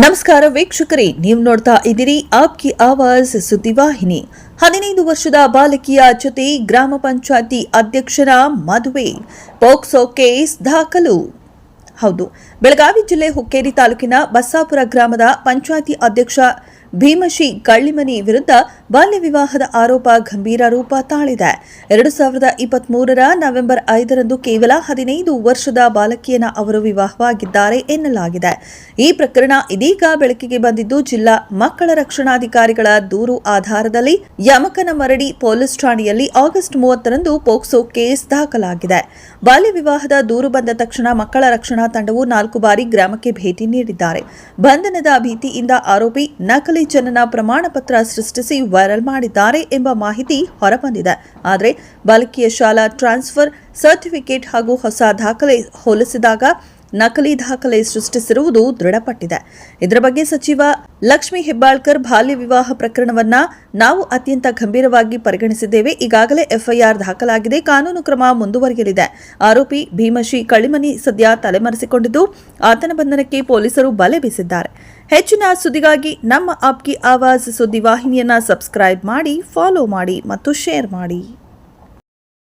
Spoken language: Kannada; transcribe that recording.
ನಮಸ್ಕಾರ ವೀಕ್ಷಕರೇ, ನೀವು ನೋಡ್ತಾ ಇದ್ದೀರಿ ಆಪ್ಕಿ ಆವಾಜ್ ಸುದ್ದಿವಾಹಿನಿ ಹದಿನೈದು ವರ್ಷದ ಬಾಲಕಿಯ ಜೊತೆ ಗ್ರಾಮ ಪಂಚಾಯತಿ ಅಧ್ಯಕ್ಷರ ಮದುವೆ. ಪೋಕ್ಸೋ ಕೇಸ್ ದಾಖಲು. ಹೌದು, ಬೆಳಗಾವಿ ಜಿಲ್ಲೆ ಹುಕ್ಕೇರಿ ತಾಲೂಕಿನ ಬಸ್ಸಾಪುರ ಗ್ರಾಮದ ಪಂಚಾಯತಿ ಅಧ್ಯಕ್ಷ ಭೀಮಶಿ ಕಳ್ಳಿಮನಿ ವಿರುದ್ಧ ಬಾಲ್ಯ ವಿವಾಹದ ಆರೋಪ ಗಂಭೀರ ರೂಪ ತಾಳಿದೆ. ಎರಡು ಸಾವಿರದ ಇಪ್ಪತ್ಮೂರರ ನವೆಂಬರ್ ಐದರಂದು ಕೇವಲ ಹದಿನೈದು ವರ್ಷದ ಬಾಲಕಿಯನ್ನ ಅವರು ವಿವಾಹವಾಗಿದ್ದಾರೆ ಎನ್ನಲಾಗಿದೆ. ಈ ಪ್ರಕರಣ ಇದೀಗ ಬೆಳಕಿಗೆ ಬಂದಿದ್ದು ಜಿಲ್ಲಾ ಮಕ್ಕಳ ರಕ್ಷಣಾಧಿಕಾರಿಗಳ ದೂರು ಆಧಾರದಲ್ಲಿ ಯಮಕನಮರಡಿ ಪೊಲೀಸ್ ಠಾಣೆಯಲ್ಲಿ ಆಗಸ್ಟ್ ಮೂವತ್ತರಂದು ಪೋಕ್ಸೋ ಕೇಸ್ ದಾಖಲಾಗಿದೆ. ಬಾಲ್ಯ ವಿವಾಹದ ದೂರು ಬಂದ ತಕ್ಷಣ ಮಕ್ಕಳ ರಕ್ಷಣಾ ತಂಡವು ನಾಲ್ಕು ಬಾರಿ ಗ್ರಾಮಕ್ಕೆ ಭೇಟಿ ನೀಡಿದ್ದಾರೆ. ಬಂಧನದ ಭೀತಿಯಿಂದ ಆರೋಪಿ ಜನನ ಪ್ರಮಾಣ ಪತ್ರ ಸೃಷ್ಟಿಸಿ ವೈರಲ್ ಮಾಡಿದ್ದಾರೆ ಎಂಬ ಮಾಹಿತಿ ಹೊರಬಂದಿದೆ. ಆದರೆ ಬಾಲಕಿಯ ಶಾಲಾ ಟ್ರಾನ್ಸ್ಫರ್ ಸರ್ಟಿಫಿಕೇಟ್ ಹಾಗೂ ಹೊಸ ದಾಖಲೆ ಹೋಲಿಸಿದಾಗ ನಕಲಿ ದಾಖಲೆ ಸೃಷ್ಟಿಸಿರುವುದು ದೃಢಪಟ್ಟಿದೆ. ಇದರ ಬಗ್ಗೆ ಸಚಿವ ಲಕ್ಷ್ಮೀ ಹೆಬ್ಬಾಳ್ಕರ್ ಬಾಲ್ಯ ವಿವಾಹ ಪ್ರಕರಣವನ್ನ ನಾವು ಅತ್ಯಂತ ಗಂಭೀರವಾಗಿ ಪರಿಗಣಿಸಿದ್ದೇವೆ. ಈಗಾಗಲೇ ಎಫ್ಐಆರ್ ದಾಖಲಾಗಿದೆ. ಕಾನೂನು ಕ್ರಮ ಮುಂದುವರಿಯಲಿದೆ. ಆರೋಪಿ ಭೀಮಶಿ ಕಳಿಮನಿ ಸದ್ಯ ತಲೆಮರೆಸಿಕೊಂಡಿದ್ದು, ಆತನ ಬಂಧನಕ್ಕೆ ಪೊಲೀಸರು ಬಲೆ ಬೀಸಿದ್ದಾರೆ. ಹೆಚ್ಚಿನ ಸುದ್ದಿಗಾಗಿ ನಮ್ಮ ಆಪ್ಕಿ ಆವಾಜ್ ಸುದ್ದಿವಾಹಿನಿಯನ್ನ ಸಬ್ಸ್ಕ್ರೈಬ್ ಮಾಡಿ, ಫಾಲೋ ಮಾಡಿ ಮತ್ತು ಶೇರ್ ಮಾಡಿ.